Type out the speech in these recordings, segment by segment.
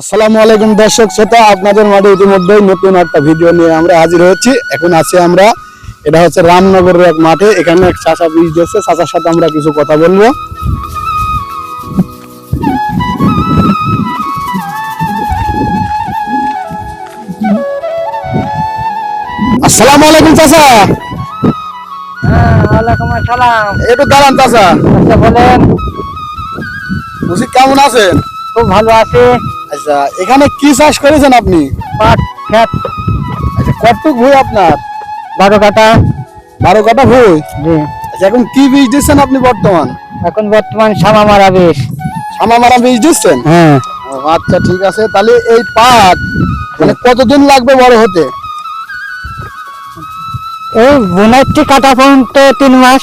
আসসালামু আলাইকুম দর্শক শ্রোতা আপনাদের মাঝে ইতিমধ্যেই নতুন একটা ভিডিও নিয়ে আমরা হাজির হয়েছি। এখন আছি আমরা এটা হচ্ছে রামনগরের এক মাঠে এখানে এক চাষা বীজ দিচ্ছে চাষার সাথে আমরা কিছু কথা বলব। আসসালামু আলাইকুম চাচা হ্যাঁ একটু দাঁড়ান চাচা আচ্ছা বলেন। বুঝি কেমন আছেন? খুব ভালো আছি। আচ্ছা এখানে কি চাষ করেছেন আপনি? পাট খেত। আচ্ছা কতটুক ভুই আপনার? বারো কাটা বারো কাটা ভুই? আচ্ছা এখন কি বীজ দিচ্ছেন আপনি বর্তমান? এখন বর্তমান সামা মারা বেশ সামা মারা বীজ দিচ্ছেন? হ্যাঁ। আচ্ছা ঠিক আছে। তাহলে এই পাট মানে কতদিন লাগবে বড় হতে? এই বোনাইটি কাটা পর্যন্ত তিন মাস।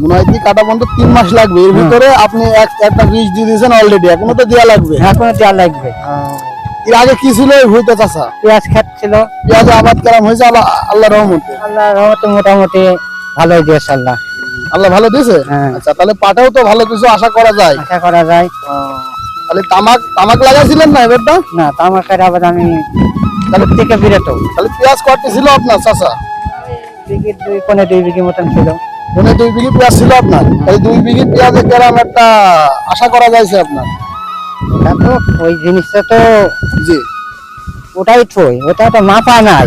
মনে কাটা পর্যন্ত তিন মাস লাগবে। এর ভিতরে আপনি এক একটা বীজ দিয়ে দিয়েছেন অলরেডি এখনও তো দেওয়া লাগবে। এখনও দেওয়া লাগবে। এর আগে কি ছিল ভুইতে চাষা? পেঁয়াজ খেত ছিল। পেঁয়াজ আবাদ কেরাম হয়েছে আল্লাহ আল্লাহ রহমতে। আল্লাহ রহমতে মোটামুটি ভালোই দিয়েছে আল্লাহ। আল্লাহ ভালো দিয়েছে? হ্যাঁ। আচ্ছা তাহলে পাটেও তো ভালো কিছু আশা করা যায়। আশা করা যায়। তাহলে তামাক তামাক লাগাইছিলেন না এবারটা? না তো আমার কাছে আবার আমি তাহলে থেকে বিরত তাহলে পেঁয়াজ কত ছিল আপনার চাষা? দুই পনেরো দুই বিঘি মতন ছিল। মানে দুই বিঘি পেঁয়াজ ছিল আপনার। তাহলে দুই বিঘি পেঁয়াজে কেরাম একটা আশা করা যাইছে আপনার। তো ওই জিনিসটা তো জি। ওটাই থই ওটা তো মাপা নাই।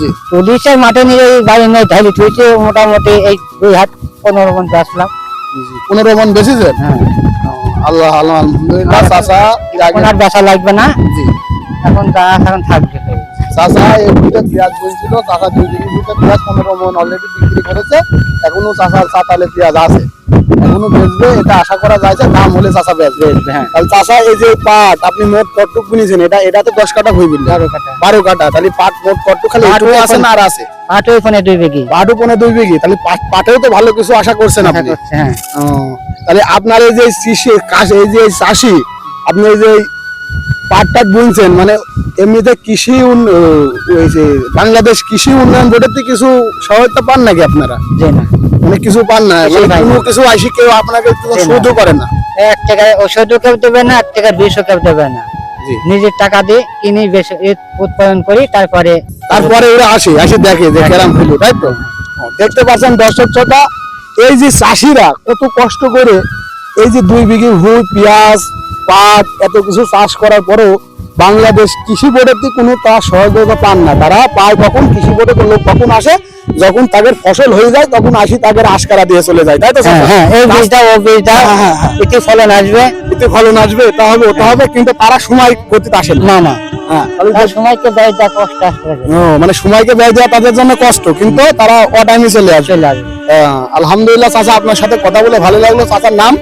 জি। পুলিশের মাঠে নিয়ে এই বাড়ি নিয়ে ঢালি থুইছে মোটামুটি এই দুই হাত পনেরো মন বেচলাম জি পনেরো মন বেশিছেন হ্যাঁ। আল্লাহ আল্লাহ আগে এখন আর বেচা লাগবে না। জি। এখন যা এখন থাকবে। দুইটা পেঁয়াজ বলছিল চাচা দুই বিঘি দুইটা পেঁয়াজ পনেরো মন অলরেডি বিক্রি করেছে এখনও চাচার চাতালে পেঁয়াজ আছে। এখনও বেচবে এটা আশা করা যাচ্ছে দাম হলে চাচা বেচবে। হ্যাঁ। তাহলে চাচা এই যে পাট আপনি মোট কটুক কিনেছেন? এটা এটা তো দশ কাটা বিল বারো কাটা বারো কাটা তাহলে পাট মোট কটুক খালি আছে না আর আছে? আট ওই পনেরো দুই বিঘি। পাটও পনেরো দুই বিঘি তাহলে পাট- পাটেও তো ভালো কিছু আশা করছেন আপনি। হ্যাঁ। তাহলে আপনার যে এই যে চাষি আপনি এই যে পাট টাট বুনছেন মানে এমনিতে কৃষি ওই যে বাংলাদেশ কৃষি উন্নয়ন বোর্ডের থেকে কিছু সহায়তা পান নাকি আপনারা? মানে কিছু পান না মানে। কোনো কিছু আইসি কেউ আপনাকে। শোধও করে না? এক টাকা ওষুধও কেউ দেবে না এক টাকা বিষও কেউ দেবে না। নিজের টাকা দিয়ে কিনে বেশি উৎপাদন করি তারপরে তারপরে ওরা আসে আসে দেখে যে কেরাম হইল তাই তো? দেখতে পাচ্ছেন দর্শক শ্রোতা এই যে চাষিরা কত কষ্ট করে এই যে দুই বিঘে ভুই পেঁয়াজ পাট এত কিছু চাষ করার পরেও বাংলাদেশ কৃষি বোর্ডের থেকে কোনো তার সহযোগিতা পান না। তারা পায় কখন কৃষি বোর্ডে লোক কখন আসে যখন তাদের ফসল হয়ে যায় তখন আসি তাদের আশকারা দিয়ে চলে যায়। তাই তো হ্যাঁ হ্যাঁ এই বীজটা ও বীজটা হ্যাঁ। এতে ফলন আসবে। এতে ফলন আসবে তা হবে ওটা হবে কিন্তু তারা সময় গতিতে আসে না। না সময়কে ব্যয় কষ্ট মানে সময়কে ব্যয় দেওয়া তাদের জন্য কষ্ট কিন্তু তারা অটাইমে চলে আসে চলে আসবে। আহ, আলহামদুলিল্লাহ চাচা আপনার সাথে কথা বলে ভালো লাগল। চাচার নাম?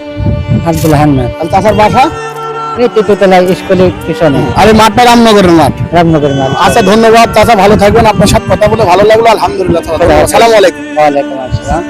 আব্দুল আর চাচার বাসা? এই তৃতীয়তলা স্কুলের পিছনে। আর এই মাঠটা রামনগরের মাঠ। রামনগরের আচ্ছা ধন্যবাদ চাচা ভালো থাকবেন। আপনার সাথে কথা বলে ভালো লাগল। আলহামদুলিল্লাহ সালাম আলাইকুম। ওয়ালাইকুম আসসালাম।